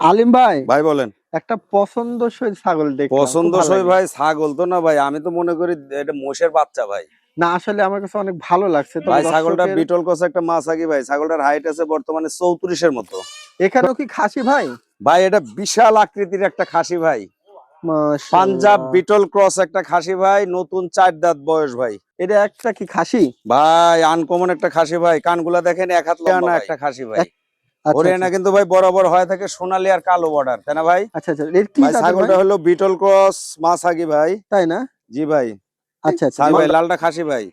আলিম ভাই ভাই বলেন। একটা পছন্দসই ছাগল দেখলাম পছন্দসই ভাই ছাগল তো না ভাই আমি তো মনে করি এটা মোষের বাচ্চা ভাই। না আসলে আমার কাছে অনেক ভালো লাগছে ভাই ছাগলটা বিটল কস একটা মাছ আগে ভাই ছাগলটার হাইট আছে বর্তমানে চৌত্রিশের মতো। এখানেও কি খাসি ভাই? ভাই এটা বিশাল আকৃতির একটা খাসি ভাই। পাঞ্জাব বিটল ক্রস একটা খাসি ভাই নতুন চার দাঁত বয়স ভাই। এটা একটা কি খাসি? ভাই আনকমন একটা খাসি ভাই কানগুলা দেখেন এক হাত লম্বা একটা খাসি ভাই। হরিয়ানা কিন্তু ভাই বরাবর হয় থাকে সোনালী আর কালো বর্ডার তাই না ভাই? আচ্ছা আচ্ছা এর কি ভাই ছাগলটা হলো বিটল ক্রস মাছাগি ভাই। তাই না? জি ভাই। আচ্ছা আচ্ছা ভাই লালটা খাসি ভাই।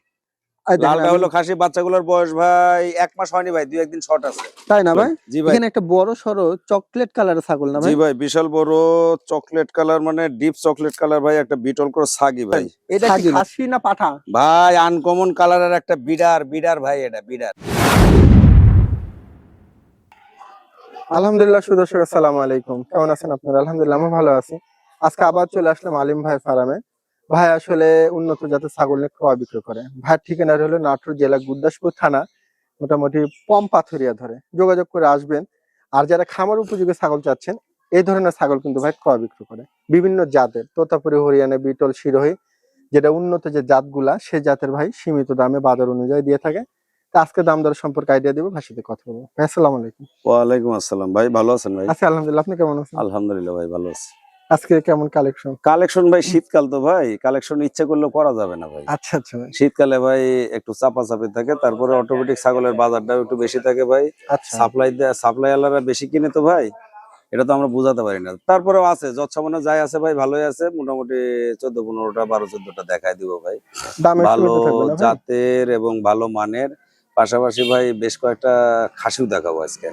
লালটা হলো খাসি বাচ্চাগুলোর বয়স ভাই এক মাস হয়নি ভাই দুই একদিন শর্ট আছে। তাই না ভাই? জি ভাই। এখানে একটা বড় সরো চকলেট কালারের ছাগল না ভাই জি ভাই? বিশাল বড় চকলেট কালার মানে ডিপ চকলেট কালার ভাই একটা বিটল ক্রস সাগি ভাই। এটা কি খাসি না। পাঠা ভাই আনকমন কালারের একটা বিডার বিডার ভাই এটা বিডার আলহামদুলিল্লাহ, সুদর্শক, আসসালামু আলাইকুম। কেমন আছেন আপনারা? আলহামদুলিল্লাহ আমি ভালো আছি। আজকে আবার চলে আসলাম আলিম ভাই ফার্মে। ভাই আসলে উন্নত জাতের ছাগল নিয়ে ক্রয় বিক্রয় করে। ভাইয়ের ঠিকানা হলো নাটোর জেলা গুরদাসপুর থানা, মোটামুটি পম পাথরিয়া ধরে। যোগাযোগ করে আসবেন। আর যারা খামার উপযোগী ছাগল চাচ্ছেন, এই ধরনের ছাগল কিন্তু ভাই ক্রয় বিক্রয় করে। বিভিন্ন জাতের, তোতাপুরি, হরিয়ানা, বিটল, শিরোহী, যেটা উন্নত যে জাতগুলা, সে জাতের ভাই সীমিত দামে বাজার অনুযায়ী দিয়ে থাকে। আজকে দাম দর সম্পর্কে আইডিয়া দিব সাথে কথা বলব। ভাই আসসালামু আলাইকুম। ওয়ালাইকুম আসসালাম। ভাই ভালো আছেন ভাই? আচ্ছা আলহামদুলিল্লাহ। আপনি কেমন আছেন? আলহামদুলিল্লাহ ভাই ভালো আছি। আজকে কেমন কালেকশন কালেকশন ভাই শীতকাল তো ভাই। কালেকশন ইচ্ছে করলেও করা যাবে না ভাই। আচ্ছা আচ্ছা ভাই। শীতকালে ভাই একটু চাপা চাপি থাকে তারপরে অটোমেটিক ছাগলের বাজারটাও একটু বেশি থাকে ভাই। আচ্ছা। সাপ্লাই সাপ্লাই আলারা বেশি কিনে তো ভাই এটা তো আমরা বুঝাতে পারি না। তারপরেও আছে যৎসামান্য যাই আছে ভাই ভালোই আছে। মোটামুটি চোদ্দ পনেরোটা বারো চোদ্দটা দেখাই দিব ভাই। ভালো? জাতের এবং ভালো মানের পাশাপাশি ভাই বেশ কয়েকটা খাসিও দেখাবো আজকে।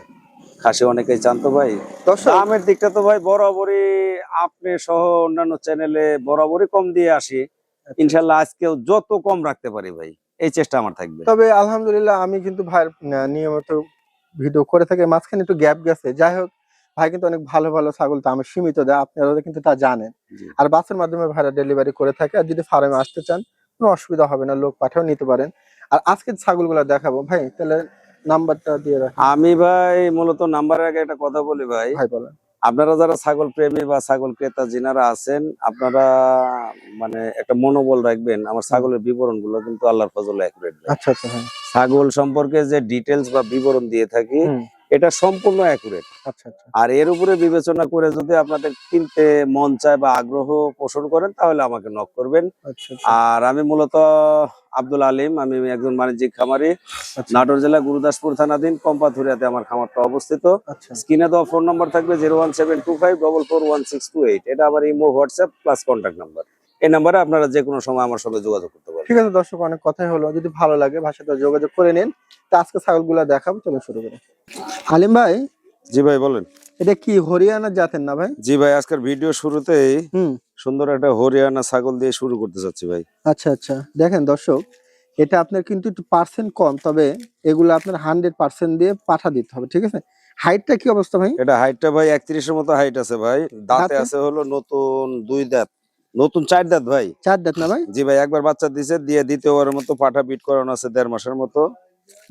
খাসি অনেকেই চান তো ভাই দামের দিকটা তো ভাই বরাবরই আপনি সহ অন্যান্য চ্যানেলে বরাবরই কম দিয়ে আসি। ইনশাল্লাহ আজকেও যত কম রাখতে পারি ভাই এই চেষ্টা আমার থাকবে। তবে আলহামদুলিল্লাহ আমি কিন্তু ভাই নিয়মিত ভিডিও করে থাকি মাঝখানে একটু গ্যাপ গেছে। যাই হোক ভাই কিন্তু অনেক ভালো ভালো ছাগল দামে সীমিত দেয় আপনারা কিন্তু তা জানেন। আর বাসের মাধ্যমে ভাইরা ডেলিভারি করে থাকে আর যদি ফার্মে আসতে চান কোনো অসুবিধা হবে না লোক পাঠাও নিতে পারেন। আর আজকে ছাগলগুলো দেখাবো। ভাই তাহলে নাম্বারটা দিয়ে রাখ। আমি ভাই মূলত নাম্বারের আগে একটা কথা বলি ভাই। ভাই বলেন আপনারা যারা ছাগল প্রেমী বা ছাগল ক্রেতা যিনারা আছেন আপনারা মানে একটা মনোবল রাখবেন আমার ছাগলের বিবরণগুলো কিন্তু আল্লাহর ফজলে আচ্ছা আচ্ছা হ্যাঁ। ছাগল সম্পর্কে যে ডিটেলস বা বিবরণ দিয়ে থাকি এটা সম্পূর্ণ অ্যাকুরেট আচ্ছা আচ্ছা। আর এর উপরে বিবেচনা করে যদি আপনাদের কিনতে মন চায় বা আগ্রহ পোষণ করেন তাহলে আমাকে নক করবেন। আচ্ছা আর আমি মূলত আব্দুল আলিম আমি একজন বাণিজ্যিক খামারি নাটোর জেলা গুরুদাসপুর থানাধীন কম্পাথুরিয়াতে আমার খামারটা অবস্থিত। স্ক্রিনে দেওয়া ফোন নাম্বার থাকবে zero one seven two five double four one six two eight. এটা আমার imo WhatsApp plus contact number এই নাম্বারে আপনারা যে কোনো সময় আমার সঙ্গে যোগাযোগ করতে পারেন। ঠিক আছে দর্শক অনেক কথাই হলো। যদি ভালো লাগে ভাষাটা যোগাযোগ করে নিন। তা আজকে ছাগলগুলো দেখাবো চলো শুরু করে। আলিম ভাই? জি ভাই বলেন। এটা কি হরিয়ানা জাতের না ভাই? জি ভাই আজকের ভিডিও শুরুতেই হুম। সুন্দর একটা হরিয়ানা ছাগল দিয়ে শুরু করতে চাচ্ছি ভাই। আচ্ছা আচ্ছা। দেখেন দর্শক এটা আপনার কিন্তু একটু পার্সেন্ট কম তবে এগুলো আপনার হান্ড্রেড পার্সেন্ট দিয়ে পাঠা দিতে হবে ঠিক আছে? হাইটটা কি অবস্থা ভাই? এটা হাইটটা ভাই একত্রিশের মতো হাইট আছে ভাই। দাঁতে দাঁতে? আছে হলো নতুন দুই দাঁত। নতুন চার দাঁত ভাই। চার দাঁত না ভাই? জি ভাই একবার বাচ্চা দিছে দিয়ে দ্বিতীয়বারের মতো পাঠা বিট করানো আছে দেড় মাসের মতো।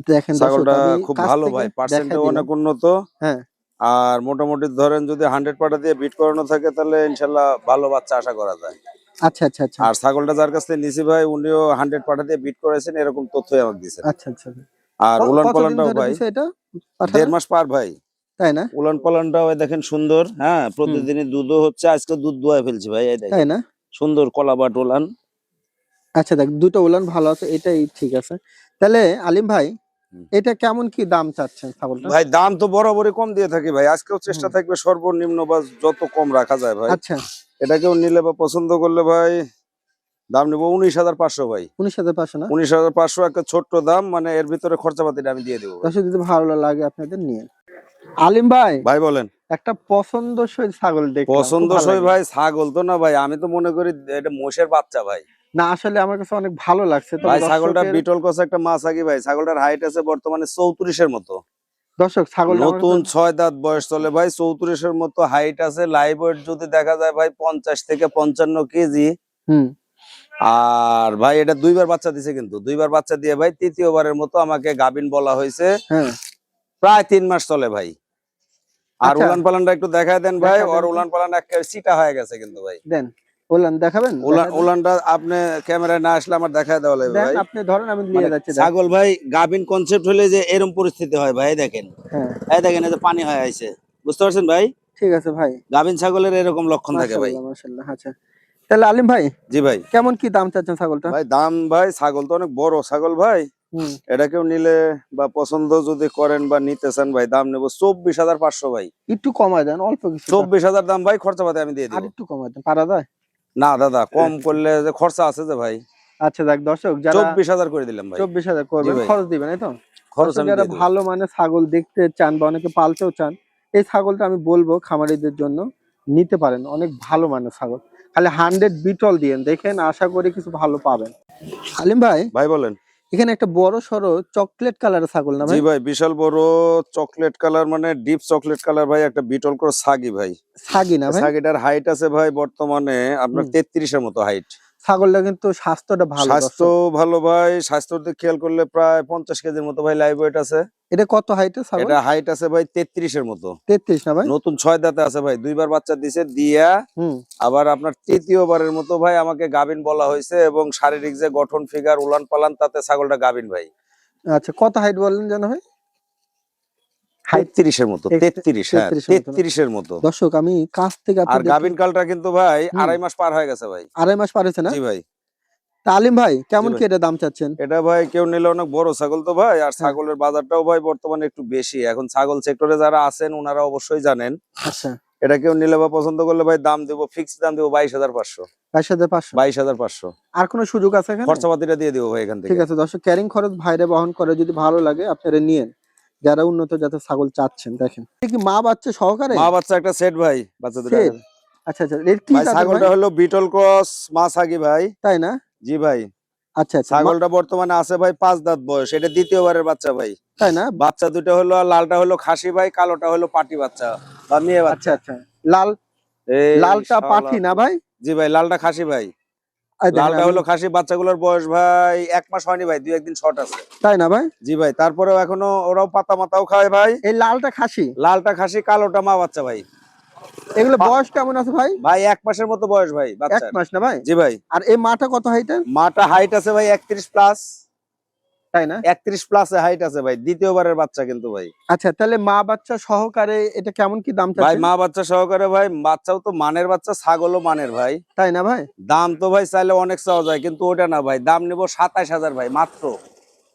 দেখেন ছাগলটা খুব ভালো ভাই পার্সেন্ট অনেক উন্নত। হ্যাঁ। আর মোটামুটি ধরেন যদি হান্ড্রেড পাটা দিয়ে বিট করানো থাকে তাহলে ইনশাল্লাহ ভালো বাচ্চা আশা করা যায়। আচ্ছা আচ্ছা আচ্ছা। আর ছাগলটা যার কাছ থেকে নিছি ভাই উনিও হান্ড্রেড পাটা দিয়ে বিট করেছেন এরকম তথ্যই আমাকে দিয়েছেন। আচ্ছা আচ্ছা। আর উলান পালানটাও ভাই? দেড় মাস পার ভাই। তাই না? উলান পালানটাও দেখেন সুন্দর হ্যাঁ প্রতিদিনই দুধও হচ্ছে আজকে দুধ দোয়া ফেলছি ভাই তাই না? সুন্দর কলাবাট উলান। আচ্ছা দেখ দুটো উলান ভালো আছে এটাই ঠিক আছে। তাহলে আলিম ভাই এটা কেমন কি দাম চাচ্ছেন ছাগলটা? ভাই দাম তো বরাবরই কম দিয়ে থাকি ভাই আজকেও চেষ্টা থাকবে সর্বনিম্ন বা যত কম রাখা যায় ভাই। আচ্ছা। এটা কেউ নিলে বা পছন্দ করলে ভাই দাম নেব উনিশ হাজার পাঁচশো ভাই। উনিশ হাজার পাঁচশো না? উনিশ হাজার পাঁচশো একটা ছোট্ট দাম মানে এর ভিতরে খরচাপাতিটা আমি দিয়ে দেবো যদি ভালো লাগে আপনাদের নিয়ে আলিম ভাই ভাই বলেন। একটা পছন্দসই ছাগল খুব পছন্দসই ভাই ছাগল তো না ভাই আমি তো মনে করি এটা মোষের বাচ্চা ভাই। না আসলে আমার কাছে অনেক ভালো লাগছে। ভাই ছাগলটা বিটল কস একটা মাছ আগে ভাই ছাগলটার হাইট আছে বর্তমানে চৌত্রিশের মতো। দর্শক ছাগল নতুন ছয় দাঁত বয়স চলে ভাই চৌত্রিশের মতো হাইট আছে। লাইভ ওয়েট যদি দেখা যায় ভাই পঞ্চাশ থেকে পঞ্চান্ন কেজি। হুম। আর ভাই এটা দুইবার বাচ্চা দিছে কিন্তু। দুইবার বাচ্চা দিয়ে ভাই তৃতীয়বারের মতো আমাকে গাবিন বলা হয়েছে। হ্যাঁ। প্রায় তিন মাস চলে ভাই। আর আচ্ছা। উলান পালানটা একটু দেখায় দেন ভাই ওর উলান পালান একেবারে চিটা হয়ে গেছে কিন্তু ভাই। দেন বললেন দেখাবেন? উলান দেখাবেন? উলানটা আপনি ক্যামেরায় না আসলে আমার দেখায় দেওয়া লাগবে ভাই। আপনি ধরেন আমি নিয়ে মানে যাচ্ছি ছাগল ভাই গাবিন কনসেপ্ট হলে যে এরকম পরিস্থিতি হয় ভাই দেখেন। হ্যাঁ। এই দেখেন এই যে পানি হয়ে আইছে। বুঝতে পারছেন ভাই? ঠিক আছে ভাই। গাবিন ছাগলের এরকম লক্ষণ থাকে ভাই। মাশাআল্লাহ আচ্ছা। তাহলে আলিম ভাই জি ভাই। কেমন কি দাম চাচ্ছেন ছাগলটা? ভাই দাম ভাই ছাগল তো অনেক বড় ছাগল ভাই। এটা কেউ নিলে বা পছন্দ যদি করেন বা নিতে চান ভাই দাম নেব চব্বিশ হাজার পাঁচশো ভাই। একটু কমায় দেন অল্প কিছু চব্বিশ হাজার দাম ভাই খরচা পাতে আমি দিয়ে দিব। একটু কমায় দেন পারা যায়? না দাদা কম করলে যে খরচা আছে যে ভাই। আচ্ছা দেখ দর্শক চব্বিশ হাজার করে দিলাম ভাই। চব্বিশ হাজার করবেন খরচ দিবেন এই তো? খরচ যারা ভালো মানে ছাগল দেখতে চান বা অনেকে পালতেও চান এই ছাগলটা আমি বলব খামারিদের জন্য নিতে পারেন অনেক ভালো মানের ছাগল। খালি হান্ড্রেড বিটল দিয়েন দেখেন আশা করি কিছু ভালো পাবেন। আলিম ভাই? ভাই বলেন। এখানে একটা বড় সরো চকলেট কালার ছাগল না ভাই? জি ভাই বিশাল বড় চকলেট কালার মানে ডিপ চকলেট কালার ভাই একটা বিটল করে সাগি ভাই। সাগি না ভাই? সাগিটার হাইট আছে ভাই বর্তমানে আপনার। তেত্রিশের মতো হাইট ছাগলটা কিন্তু স্বাস্থ্যটা ভালো স্বাস্থ্য ভালো ভাই স্বাস্থ্যর দিক খেয়াল করলে প্রায় পঞ্চাশ কেজির মতো ভাই লাইভ ওয়েট আছে। এটা কত হাইট ছাগল? এটা হাইট আছে ভাই তেত্রিশের মতো। তেত্রিশ না ভাই? নতুন ছয় দাঁতে আছে ভাই দুইবার বাচ্চা দিছে দিয়া হুম। আবার আপনার তৃতীয়বারের মতো ভাই আমাকে গাবিন বলা হয়েছে এবং শারীরিক যে গঠন ফিগার উলান পালান তাতে ছাগলটা গাবিন ভাই। আচ্ছা কত হাইট বললেন জানো ভাই? তেত্রিশের মতো তেত্রিশ- তেত্রিশ হ্যাঁ 33 এর মতো না? তেত্রিশের মতো। দর্শক আমি কাছ থেকে আর গাবিন কালটা কিন্তু ভাই আড়াই মাস পার হয়ে গেছে ভাই। আড়াই মাস পার হয়েছে না? জি ভাই। তা আলিম ভাই কেমন কি এটা দাম চাচ্ছেন? এটা ভাই কেউ নিলে অনেক বড় ছাগল তো ভাই হ্যাঁ। আর ছাগলের বাজারটাও ভাই বর্তমানে একটু বেশি। এখন ছাগল সেক্টরে যারা আছেন ওনারা অবশ্যই জানেন। আচ্ছা। এটা কেউ নিলে বা পছন্দ করলে ভাই দাম দেবো ফিক্স দাম দেবো বাইশ হাজার পাঁচশো। বাইশ হাজার পাঁচশো? বাইশ হাজার পাঁচশো। আর কোনো সুযোগ আছে খরচাপাতিটা দিয়ে দেবো ভাই এখান থেকে। ঠিক আছে দর্শক ক্যারিং খরচ ভাইরে বহন করে যদি ভালো লাগে আপনারা নিয়েন। যারা উন্নত জাতের ছাগল চাচ্ছেন দেখেন। কি মা বাচ্চা সহকারে? মা বাচ্চা একটা সেট ভাই বাচ্চাদের আচ্ছা আচ্ছা এর কি ভাই ছাগলটা ভাই? হলো বিটল ক্রস মা সাগি ভাই। তাই না? জি ভাই। আচ্ছা আচ্ছা ছাগলটা বর্তমানে আছে ভাই পাঁচ দাঁত বয়স এটা দ্বিতীয়বারের বাচ্চা ভাই। তাই না? বাচ্চা দুটো হলো লালটা হলো খাসি ভাই কালোটা হলো পাটি বাচ্চা বা মেয়ে আচ্ছা বাচ্চা। আচ্ছা লাল? লালটা। পাঠি না ভাই? জি ভাই লালটা খাসি ভাই। লালটা হলো খাসি বাচ্চাগুলোর বয়স ভাই এক মাস হয়নি ভাই দুই একদিন শর্ট আছে। তাই না ভাই? জি ভাই তারপরেও এখনও ওরাও পাতা মাতাও খায় ভাই। এই লালটা খাসি? লালটা খাসি কালোটা মা বাচ্চা ভাই। এগুলো বয়স কেমন আছে ভাই? ভাই এক মাসের মতো বয়স ভাই এক মাস না ভাই? জি ভাই। আর এই মাটা কত হাইটের মাটা হাইট আছে ভাই একত্রিশ প্লাস তাই না? একত্রিশ প্লাস হাইট আছে ভাই দ্বিতীয়বারের বাচ্চা কিন্তু ভাই। আচ্ছা তাহলে মা বাচ্চা সহকারে এটা কেমন কি দাম ভাই মা বাচ্চা সহকারে ভাই বাচ্চাও তো মানের বাচ্চা ছাগলও মানের ভাই। তাই না ভাই? দাম তো ভাই চাইলে অনেক চাওয়া যায় কিন্তু ওটা না ভাই দাম নেব সাতাশ হাজার ভাই মাত্র।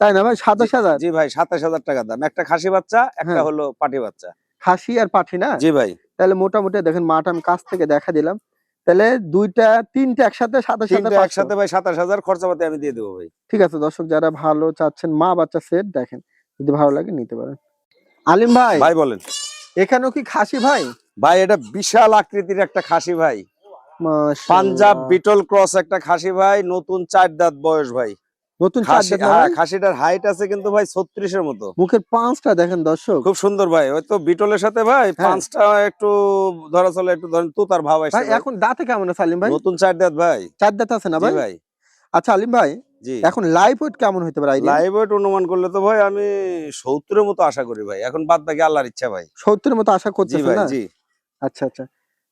তাই না ভাই? সাতাশ হাজার? জি ভাই সাতাশ হাজার টাকা দাম। একটা খাসি বাচ্চা একটা হ্যাঁ। হলো পাটি বাচ্চা। খাসি আর পাঠি না? জি ভাই। তাহলে মোটামুটি দেখেন মাটা আমি কাছ থেকে দেখা দিলাম। তাহলে দুইটা তিনটা একসাথে সাতাশ হাজার একসাথে ভাই সাতাশ হাজার খরচাপাতি আমি দিয়ে দেবো ভাই। ঠিক আছে দর্শক যারা ভালো চাচ্ছেন মা বাচ্চা সেট দেখেন যদি ভালো লাগে নিতে পারেন। আলিম ভাই ভাই বলেন। এখানেও কি খাসি ভাই? ভাই এটা বিশাল আকৃতির একটা খাসি ভাই। পাঞ্জাব বিটল ক্রস একটা খাসি ভাই নতুন চার দাঁত বয়স ভাই। নতুন হ্যাঁ? খাসিটার হাইট আছে কিন্তু ভাই ছত্রিশের মতো। মুখের পাঁচটা দেখেন দর্শক। খুব সুন্দর ভাই ওই তো বিটলের সাথে ভাই হ্যাঁ। পাঁচটা একটু ধরা চলে একটু ধরেন তুতার ভাব আসছে এখন দাঁতে কেমন আছে আলিম ভাই? নতুন চার দাঁত ভাই। চার দাঁত আছে না ভাই? ভাই। আচ্ছা আলিম ভাই এখন লাইফ ওয়েট কেমন হতে পারে? লাইভ ওয়েট অনুমান করলে তো ভাই আমি সত্তরের মতো আশা করি ভাই। এখন বাদ বাকি আল্লাহর ইচ্ছা ভাই। সত্তরের মতো আশা করছি ভাই জি। আচ্ছা আচ্ছা।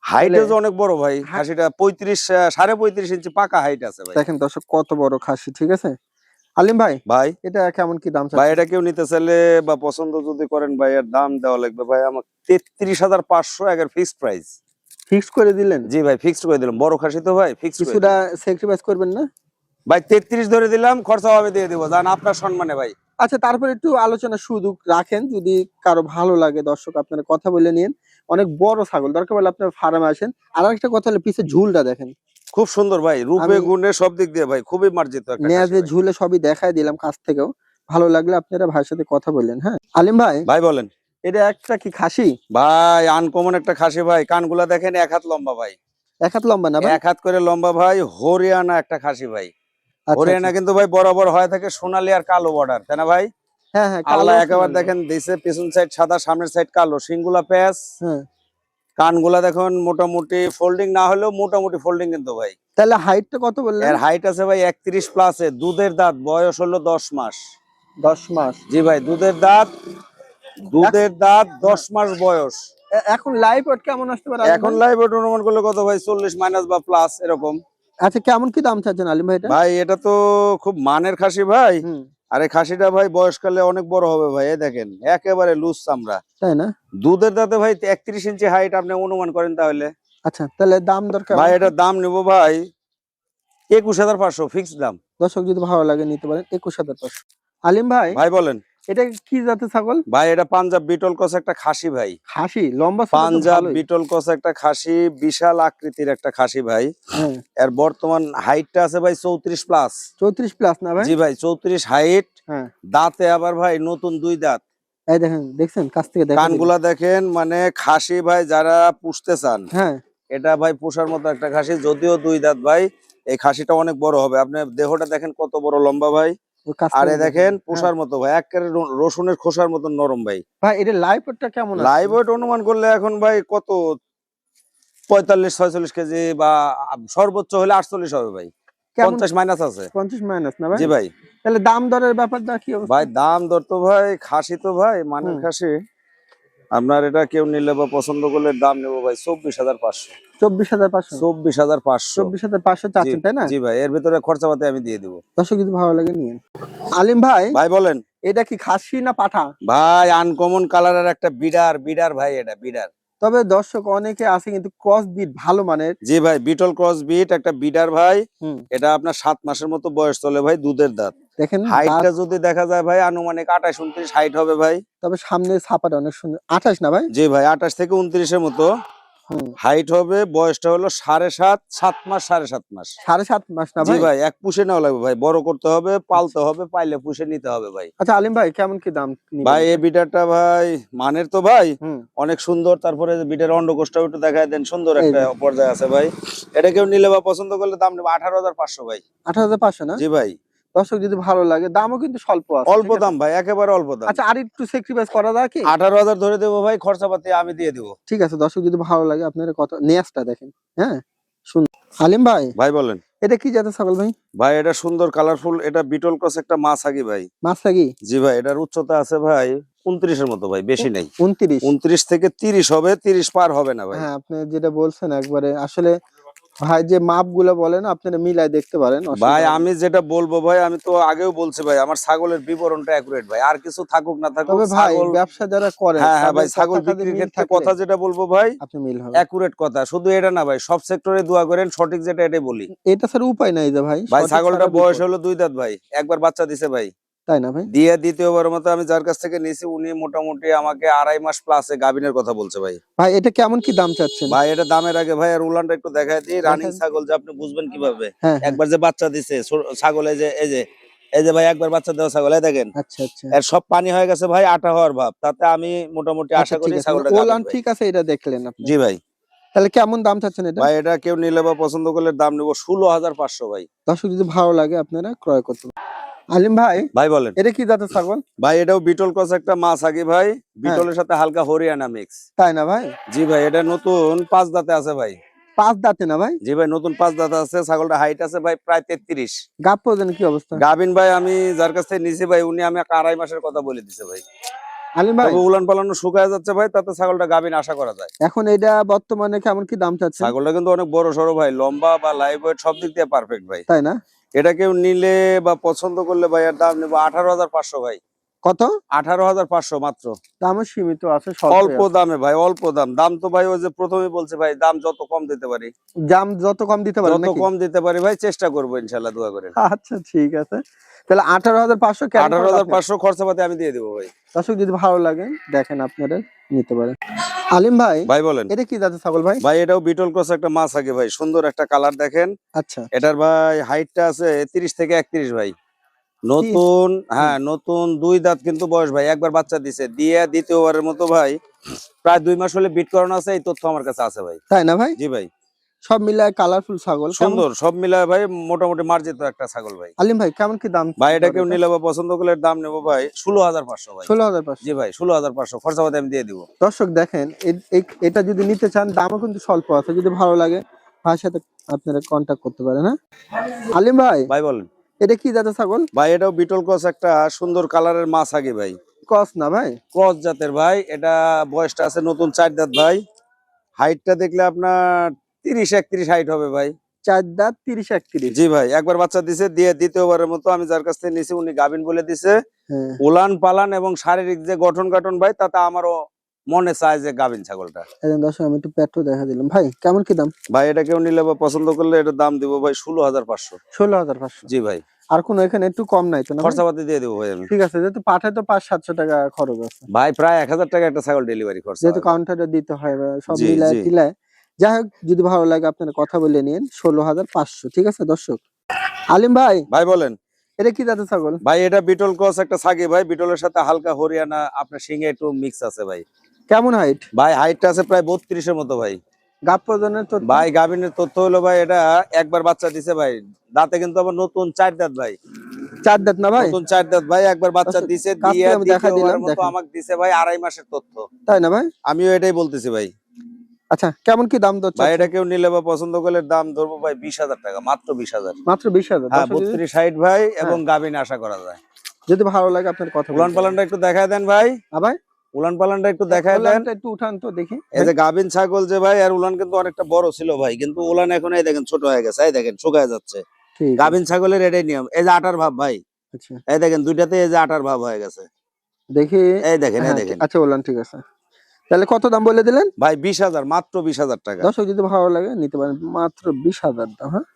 হাইট তাহলে- অনেক বড় ভাই খাসিটা পঁয়ত্রিশ সাড়ে পঁয়ত্রিশ ইঞ্চি পাকা হাইট আছে ভাই। দেখেন দর্শক কত বড় খাসি ঠিক আছে? আলিম ভাই ভাই। এটা কেমন কি দাম ভাই এটা কেউ নিতে চাইলে বা পছন্দ যদি করেন ভাই এর দাম দেওয়া লাগবে। ভাই আমার তেত্রিশ হাজার পাঁচশো একের ফিক্সড প্রাইস ফিক্স করে দিলেন? জি ভাই ফিক্সড করে দিলাম। বড় খাসি তো ভাই ফিক্সড কিছুটা স্যাক্রিফাইস করবেন না? ভাই তেত্রিশ ধরে দিলাম খরচা হবে দিয়ে দিব। জান আপনার সম্মানে ভাই। আচ্ছা তারপর একটু আলোচনা সুযোগ রাখেন। যদি কারও ভালো লাগে দর্শক আপনারা কথা বলে নিন। অনেক বড় ছাগল। দরকার হলে আপনার ফার্মে আসেন। আর একটা কথা হলে পিছে ঝুলটা দেখেন। খুব সুন্দর ভাই রূপে গুণে সব দিক দিয়ে ভাই খুবই মার্জিত নেয়াজে ঝুলে সবই দেখাই দিলাম কাছ থেকেও। ভালো লাগলে আপনারা ভাইয়ের সাথে কথা বললেন হ্যাঁ? আলিম ভাই ভাই বলেন। এটা একটা কি খাসি? ভাই আনকমন একটা খাসি ভাই কানগুলা দেখেন এক হাত লম্বা ভাই। এক হাত লম্বা না এক হাত করে লম্বা ভাই হরিয়ানা একটা খাসি ভাই। আচ্ছা, হরিয়ানা আচ্ছা। কিন্তু ভাই বরাবর হয়ে থাকে সোনালী আর কালো বর্ডার তাই না ভাই? হ্যাঁ হ্যাঁ আল্লাহ কালো একেবারে। দেখেন দিছে পিছন সাইড সাদা সামনের সাইড কালো সিংগুলা প্যাচ। হ্যাঁ। কানগুলা দেখুন মোটামুটি ফোল্ডিং না হলেও মোটামুটি ফোল্ডিং কিন্তু ভাই। তাহলে হাইটটা কত বললেন? এর হাইট আছে ভাই একত্রিশ প্লাসে দুধের দাঁত বয়স হলো দশ মাস। দশ মাস। জি ভাই দুধের দাঁত দুধের দাঁত দশ মাস বয়স। এখন লাইভ ওয়েট কেমন আসতে পারে এখন? লাইভ ওয়েট অনুমান করলে কত ভাই চল্লিশ মাইনাস বা প্লাস এরকম। আচ্ছা কেমন কি দাম চাচ্ছেন আলিম ভাই এটা? ভাই এটা তো খুব মানের খাসি ভাই। আর এই খাসিটা ভাই বয়সকালে অনেক বড় হবে ভাই দেখেন একেবারে লুজ চামড়া। তাই না? দুধের দাঁতে ভাই একত্রিশ ইঞ্চি হাইট আপনি অনুমান করেন তাহলে। আচ্ছা তাহলে দাম দরকার ভাই এটা দাম নেব ভাই একুশ হাজার পাঁচশো ফিক্স দাম। দর্শক যদি ভালো লাগে নিতে পারেন একুশ হাজার পাঁচশো। আলিম ভাই ভাই বলেন। এটা কি জাতের ছাগল? ভাই এটা পাঞ্জাব বিটল কস একটা খাসি ভাই। খাসি লম্বা পাঞ্জাব। বিটল কস একটা খাসি বিশাল আকৃতির একটা খাসি ভাই। হ্যাঁ। এর বর্তমান হাইটটা আছে ভাই চৌত্রিশ প্লাস চৌত্রিশ প্লাস না ভাই? জি ভাই চৌত্রিশ হাইট হ্যাঁ। দাঁতে আবার ভাই নতুন দুই দাঁত। এই দেখেন দেখছেন? কাছ থেকে দেখেন। কানগুলা দেখেন মানে খাসি ভাই যারা পুষতে চান। হ্যাঁ। এটা ভাই পোষার মতো একটা খাসি যদিও দুই দাঁত ভাই এই খাসিটা অনেক বড় হবে। আপনি দেহটা দেখেন কত বড় লম্বা ভাই। আরে দেখেন হ্যাঁ। পোষার মতো ভাই একেবারে রসুনের খোসার মতো নরম ভাই। ভাই এটা লাইভ ওয়েটটা কেমন আছে? লাইভ ওয়েট অনুমান করলে এখন ভাই কত? পঁয়তাল্লিশ ছয়চল্লিশ কেজি বা সর্বোচ্চ হলে আটচল্লিশ হবে ভাই। পঞ্চাশ মাইনাস আছে। পঞ্চাশ মাইনাস না ভাই? জি ভাই। তাহলে দাম দরের ব্যাপারটা কি? ভাই দাম দর তো ভাই খাসি তো ভাই মানের খাসি। আপনার এটা কেউ নিলে বা পছন্দ করলে দাম নেব ভাই চব্বিশ হাজার পাঁচশো। চব্বিশ হাজার পাঁচশো? চব্বিশ হাজার পাঁচশো। চব্বিশ হাজার পাঁচশো চাচ্ছেন তাই না? জি ভাই এর ভিতরে খরচাপাতি আমি দিয়ে দিব। দর্শক যদি ভালো লাগে নিয়ে আলিম ভাই ভাই বলেন। এটা কি খাসি না পাঠা? ভাই আনকমন কালারের একটা বিডার বিডার ভাই এটা বিডার। তবে দর্শক অনেকে আছে কিন্তু ক্রস বিট ভালো মানের। জি ভাই বিটল ক্রস বিট একটা বিডার ভাই। এটা আপনার সাত মাসের মতো বয়স চলে ভাই দুধের দাঁত। দেখেন হাইটটা যদি দেখা যায় ভাই আনুমানিক আঠাশ উনত্রিশ হাইট হবে ভাই। তবে সামনে ছাপাটা অনেক সুন্দর। আঠাশ না ভাই? জি ভাই আঠাশ থেকে উনত্রিশের মতো। হাইট হবে বয়সটা হলো সাড়ে সাত সাত মাস সাড়ে সাত মাস। সাড়ে সাত মাস না ভাই? ভাই এক পুষে নেওয়া লাগবে ভাই বড় করতে হবে পালতে হবে পাইলে পুষে নিতে হবে ভাই। আচ্ছা আলিম ভাই কেমন কি দাম ভাই এই বিটারটা ভাই মানের তো ভাই। অনেক সুন্দর তারপরে বিটার অন্ডকোষটাও একটু দেখায় দেন সুন্দর একটা। পর্যায়ে আছে ভাই। এটা কেউ নিলে বা পছন্দ করলে দাম নেবে আঠারো হাজার পাঁচশো ভাই। আঠারো হাজার পাঁচশো না? জি ভাই। দর্শক যদি ভালো লাগে দামও কিন্তু স্বল্প আছে অল্প দাম ভাই একেবারে অল্প দাম। আচ্ছা আর একটু স্যাক্রিফাইস করা যায় কি? আঠারো হাজার ধরে দেবো ভাই খরচাপাতি আমি দিয়ে দেবো। ঠিক আছে দর্শক যদি ভালো লাগে আপনারা কত নেয়াজটা দেখেন হ্যাঁ? শুন আলিম ভাই ভাই বলেন। এটা কি জাতের ছাগল ভাই? ভাই এটা সুন্দর কালারফুল এটা বিটল ক্রস একটা মাছ আগে ভাই। মাছ থাকি জি ভাই এটার উচ্চতা আছে ভাই উনত্রিশের মতো ভাই বেশি নেই। উনত্রিশ। উনত্রিশ থেকে তিরিশ হবে তিরিশ পার হবে না ভাই। হ্যাঁ আপনি যেটা বলছেন একবারে আসলে ভাই যে মাপগুলো বলেন আপনারা মিলাই দেখতে পারেন ভাই আমি যেটা বলব ভাই আমি তো আগেও বলছি ভাই আমার ছাগলের বিবরণটা অ্যাকুরেট ভাই আর কিছু থাকুক না থাকুক তবে ভাই ব্যবসা যারা করে হ্যাঁ হ্যাঁ ভাই ছাগল বিক্রির ক্ষেত্রে কথা যেটা বলব ভাই আপনি মিল হবে। অ্যাকুরেট কথা শুধু এটা না ভাই সব সেক্টরে দোয়া করেন সঠিক যেটা এটাই বলি। এটা স্যার উপায় নাই যে ভাই ভাই ছাগলটা বয়স। হলো দুই দাঁত ভাই একবার বাচ্চা দিছে ভাই। তাই না ভাই? দিয়ে দ্বিতীয়বার মতো আমি যার কাছ থেকে নিয়েছি উনি মোটামুটি আমাকে আড়াই মাস প্লাসে গাবিনের কথা বলছে ভাই। ভাই এটা কেমন কি দাম চাচ্ছেন? ভাই এটা দামের আগে ভাই আর উলানটা একটু দেখায় দিই। রানিং ছাগল যে আপনি বুঝবেন কীভাবে? হ্যাঁ হ্যাঁ, একবার যে বাচ্চা দিছে ছাগল এই যে এই যে এই যে ভাই একবার বাচ্চা দেওয়া ছাগল দেখেন। আচ্ছা আচ্ছা। এর সব পানি হয়ে গেছে ভাই আটা হওয়ার ভাব। তাতে আমি মোটামুটি আশা আচ্ছা, করি ছাগলটা ওলান ঠিক আছে এটা দেখলেন আপনি। জি ভাই। তাহলে কেমন দাম চাচ্ছেন এটা? ভাই এটা কেউ নিলে বা পছন্দ করলে দাম নেব ষোলো হাজার পাঁচশো ভাই। দর্শক যদি ভালো লাগে আপনারা ক্রয় করতে আলিম ভাই ভাই বলেন। এটা কি জাতের ছাগল? ভাই এটাও বিটল ক্রস একটা মাছ আগে ভাই। বিটলের সাথে হালকা হরিয়ানা মিক্স তাই না ভাই? জি ভাই এটা নতুন পাঁচ দাঁতে আছে ভাই। পাঁচ দাঁতে না ভাই? জি ভাই নতুন পাঁচ দাঁত আছে। ছাগলটা হাইট আছে ভাই প্রায় তেত্রিশ। গাপ প্রয়োজন কি অবস্থা? গাবিন ভাই আমি যার কাছ থেকে নিছি ভাই উনি আমি আড়াই মাসের কথা বলে দিছে ভাই। আলিম ভাই। তবে উলান পালানো শুকায় যাচ্ছে ভাই তাতে ছাগলটা গাবিন আশা করা যায়। এখন এটা বর্তমানে কেমন কি দাম চাচ্ছেন ছাগলটা কিন্তু অনেক বড় সড়ো ভাই লম্বা বা লাইভ সব দিক দিয়ে পারফেক্ট ভাই। তাই না? এটা কেউ নিলে বা পছন্দ করলে ভাই এর দাম নেব আঠারো হাজার পাঁচশো ভাই। কত? আঠারো হাজার পাঁচশো মাত্র। দামও সীমিত আছে অল্প দামে ভাই অল্প দাম। দাম তো ভাই ওই যে প্রথমে বলছে ভাই দাম যত কম দিতে পারি। দাম যত কম দিতে পারেন যত কম দিতে পারি ভাই চেষ্টা করব ইনশাল্লাহ দোয়া করেন আচ্ছা ঠিক আছে। তাহলে আঠারো হাজার পাঁচশো আঠারো হাজার পাঁচশো খরচাপাতি আমি দিয়ে দেবো ভাই। দর্শক যদি ভালো লাগে দেখেন আপনারা নিতে পারেন। আলিম ভাই ভাই বলেন। এটা কি জাতের ছাগল ভাই? ভাই এটাও বিটল ক্রস একটা মাছ আগে ভাই সুন্দর একটা কালার দেখেন। আচ্ছা। এটার ভাই হাইটটা আছে তিরিশ থেকে একত্রিশ ভাই। নতুন হ্যাঁ নতুন দুই দাঁত কিন্তু বয়স ভাই একবার বাচ্চা দিছে দিয়ে দ্বিতীয়বারের মতো ভাই প্রায় দুই মাস হলে বিট করানো আছে এই তথ্য আমার কাছে আছে ভাই। তাই না ভাই? জি ভাই। সব মিলায় কালারফুল ছাগল সুন্দর সব মিলায় ভাই মোটামুটি মার্জিত একটা ছাগল ভাই। আলিম ভাই কেমন কি দাম? ভাই এটা কেউ নিলে বা পছন্দ করলে দাম নেব ভাই ষোলো হাজার পাঁচশো ভাই। ষোলো হাজার পাঁচশো। জি ভাই ষোলো হাজার পাঁচশো খরচাপাতি আমি দিয়ে দিব। দর্শক দেখেন এটা যদি নিতে চান দামও কিন্তু স্বল্প আছে যদি ভালো লাগে ভাইয়ের সাথে আপনারা কন্ট্যাক্ট করতে পারেন হ্যাঁ? আলিম ভাই ভাই বলেন। এটা কি জাতের ছাগল? ভাই এটাও বিটল ক্রস একটা সুন্দর কালারের মাছ আগে ভাই। কস না ভাই? ক্রস জাতের ভাই এটা বয়সটা আছে নতুন চার দাঁত ভাই। হাইটটা দেখলে আপনার তিরিশ একত্রিশ হাইট হবে ভাই। চার দাঁত তিরিশ একত্রিশ। জি ভাই একবার বাচ্চা দিছে দিয়ে দ্বিতীয়বারের মতো আমি যার কাছ থেকে নিয়েছি উনি গাবিন বলে দিছে। হ্যাঁ। উলান পালান এবং শারীরিক যে গঠন গঠন ভাই তাতে আমারও মনে চায় যে গাবিন ছাগলটা। দর্শক আমি একটু পেট্রো দেখা দিলাম। ভাই কেমন কি দাম? ভাই এটা কেউ নিলে বা পছন্দ করলে এটার দাম দিব ভাই ষোলো হাজার পাঁচশো। ষোলো হাজার পাঁচশো। জি ভাই। আর কোনো এখানে একটু কম নাই তো খরচাপাতি দিয়ে দেবো ভাই আমি। ঠিক আছে যেহেতু পাঠায় তো পাঁচ সাতশো টাকা খরচ আছে। ভাই প্রায় এক হাজার টাকা একটা ছাগল ডেলিভারি খরচা যেহেতু কাউন্টারে দিতে হয় সব মিলায় টিলায় যাই হোক যদি ভালো লাগে আপনারা কথা বলে নিন ষোলো হাজার পাঁচশো ঠিক আছে দর্শক? আলিম ভাই ভাই বলেন। এটা কি জাতের ছাগল? ভাই এটা বিটল ক্রস একটা ছাগি ভাই বিটলের সাথে হালকা হরিয়ানা আপনার সিংহে একটু মিক্স আছে ভাই। কেমন হাইট ভাই হাইটটা আছে প্রায় বত্রিশের মতো ভাই। গাপ প্রজনের তো ভাই গাভিনের তথ্য হলো ভাই এটা একবার বাচ্চা দিছে ভাই। দাঁতে কিন্তু আবার নতুন চার দাঁত ভাই। চার দাঁত না ভাই? নতুন চার দাঁত ভাই একবার বাচ্চা দিছে দিয়ে আমি দেখা দিলাম, আমাকে দিছে ভাই আড়াই মাসের তথ্য। তাই না ভাই? আমিও এটাই বলতেছি ভাই। আচ্ছা কেমন কি দাম দর ভাই এটা কেউ নিলে বা পছন্দ করলে দাম ধরবো ভাই বিশ হাজার টাকা মাত্র বিশ হাজার। মাত্র বিশ হাজার হ্যাঁ বত্রিশ ষাট ভাই এবং গাভিন আশা করা যায়। যদি ভালো লাগে আপনার কথা পালানটা একটু দেখায় দেন ভাই। হ্যাঁ ভাই। উলান পালানটা একটু দেখায় দেন। একটু উঠান তো দেখি। এই যে গাভিন ছাগল যে ভাই আর উলান কিন্তু অনেকটা বড় ছিল ভাই কিন্তু উলান এখন এই দেখেন ছোট হয়ে গেছে এই দেখেন শুকায় যাচ্ছে। গাভিন ছাগলের এটাই নিয়ম। এই যে আটার ভাব ভাই আচ্ছা। এই দেখেন দুইটাতে এই যে আটার ভাব হয়ে গেছে। দেখি। এই দেখেন এই হ্যাঁ, দেখেন। আচ্ছা ওলান ঠিক আছে। তাহলে কত দাম বলে দিলেন? ভাই বিশ হাজার মাত্র বিশ হাজার টাকা। দর্শক যদি ভালো লাগে নিতে পারেন। মাত্র বিশ হাজার দাম হ্যাঁ?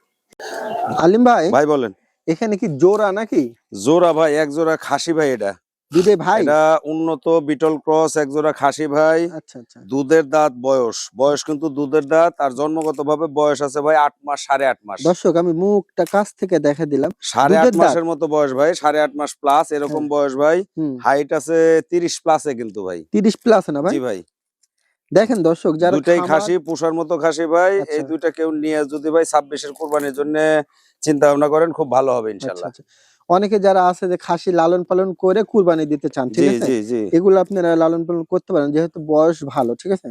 আলিম ভাই ভাই বলেন। এখানে কি জোড়া নাকি? জোড়া ভাই এক জোড়া খাসি ভাই এটা। দুধে ভাই? এটা উন্নত বিটল ক্রস এক জোড়া খাসি ভাই। আচ্ছা আচ্ছা। দুধের দাঁত বয়স। বয়স কিন্তু দুধের দাঁত আর জন্মগত ভাবে বয়স আছে ভাই আট মাস সাড়ে আট মাস। দর্শক আমি মুখটা কাছ থেকে দেখা দিলাম। সাড়ে আট মাসের মতো বয়স ভাই সাড়ে আট মাস প্লাস এরকম হ্যাঁ। বয়স ভাই। হাইট আছে তিরিশ প্লাসে কিন্তু ভাই। তিরিশ প্লাস না ভাই? জি ভাই। দেখেন দর্শক যারা দুটাই খাসি পুষার মতো খাসি ভাই। এই আচ্ছা। দুইটা কেউ নিয়ে যদি ভাই ছাব্বিশের কোরবানির জন্য চিন্তা ভাবনা করেন খুব ভালো হবে আচ্ছা, ইনশাল্লাহ। আচ্ছা। অনেকে যারা আছে যে খাসি লালন পালন করে কুরবানি দিতে চান ঠিক আছে? এগুলো আপনারা লালন পালন করতে পারেন যেহেতু বয়স ভালো ঠিক আছে?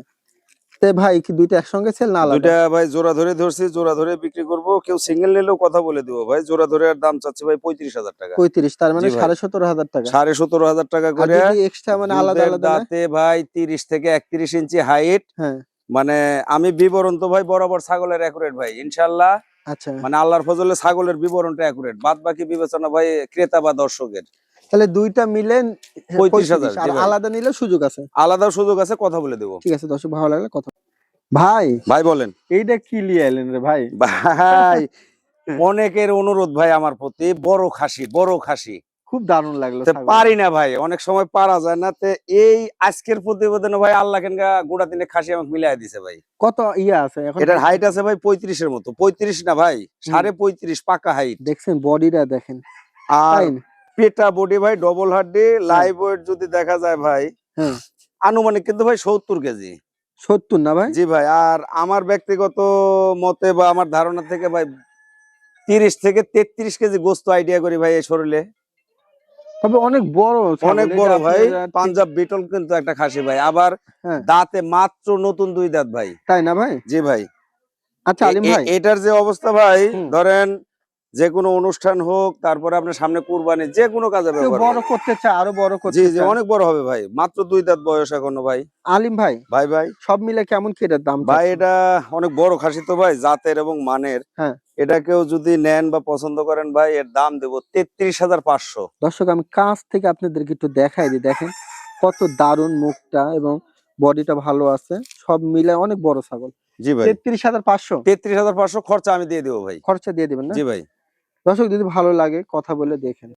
তে ভাই কি দুইটা একসঙ্গে সেল না দুইটা ভাই জোড়া ধরে ধরছি জোড়া ধরে বিক্রি করব। কেউ সিঙ্গেল নিলেও কথা বলে দিব ভাই জোড়া ধরে আর দাম চাচ্ছে ভাই পঁয়ত্রিশ হাজার টাকা। পঁয়ত্রিশ তার মানে সাড়ে সতেরো হাজার টাকা। সাড়ে সতেরো হাজার টাকা করে। এক্সট্রা মানে আলাদা আলাদা? দাঁতে ভাই তিরিশ থেকে একত্রিশ ইঞ্চি হাইট হ্যাঁ। মানে আমি বিবরণ তো ভাই বরাবর ছাগলের অ্যাকুরেট ভাই ইনশাল্লাহ। আচ্ছা। মানে আল্লাহর ফজলে ছাগলের বিবরণটা অ্যাকুরেট বাদ বাকি বিবেচনা ভাই ক্রেতা বা দর্শকের। তাহলে দুইটা মিলে পঁয়ত্রিশ হাজার, 35, আর জি ভাই। আলাদা নিলে সুযোগ আছে। আলাদা সুযোগ আছে কথা বলে দেবো। ঠিক আছে দর্শক ভালো লাগলে কথা ভাই! ভাই বলেন। এইটা কি লিয়ে এলেন রে ভাই? ভাই অনেকের অনুরোধ ভাই আমার প্রতি বড় খাসি বড় খাসি। খুব দারুণ লাগল পারি না ভাই অনেক সময় পারা যায় না তে এই আজকের প্রতিবেদনে ভাই আল্লাহ কেনগা গোড়া দিনে খাসি আমাকে মিলাই দিছে ভাই। কত ইয়া আছে এখন? এটার হাইট আছে ভাই পঁয়ত্রিশের মতো পঁয়ত্রিশ না ভাই সাড়ে পঁয়ত্রিশ পাকা হাইট দেখছেন বডিটা দেখেন। আর পেটা বডি ভাই ডবল হাড্ডি লাইভ ওয়েট যদি দেখা যায় ভাই হ্যাঁ। আনুমানিক কিন্তু ভাই সত্তর কেজি। সত্তর না ভাই? জি ভাই আর আমার ব্যক্তিগত মতে বা আমার ধারণা থেকে ভাই তিরিশ থেকে তেত্রিশ কেজি গোস্ত আইডিয়া করি ভাই এই শরীরে। তবে অনেক বড় অনেক বড় ভাই। পাঞ্জাব বিটল কিন্তু একটা খাসি ভাই। আবার হ্যাঁ। দাঁতে মাত্র নতুন দুই দাঁত ভাই। তাই না ভাই? জি ভাই। আচ্ছা আলিম ভাই। এটার যে অবস্থা ভাই ধরেন যে কোনো অনুষ্ঠান হোক তারপরে আপনার সামনে কুরবানি যে কোনো কাজে বড় করতে চায় আরও বড় করতে জি জি অনেক বড় হবে ভাই। মাত্র দুই দাঁত বয়স এখনও ভাই। আলিম ভাই ভাই ভাই। সব মিলে কেমন কি এটার দাম ভাই এটা অনেক বড় খাসি তো ভাই জাতের এবং মানের। হ্যাঁ। এটা কেউ যদি নেন বা পছন্দ করেন ভাই এর দাম দেবো তেত্রিশ হাজার পাঁচশো। দর্শক আমি কাছ থেকে আপনাদেরকে একটু দেখাই দিই দেখেন কত দারুণ মুখটা এবং বডিটা ভালো আছে সব মিলে অনেক বড় ছাগল। জি ভাই। তেত্রিশ হাজার পাঁচশো? তেত্রিশ হাজার পাঁচশো খরচা আমি দিয়ে দেবো ভাই। খরচা দিয়ে দেবেন না? জি ভাই। দর্শক যদি ভালো লাগে কথা বলে দেখেন।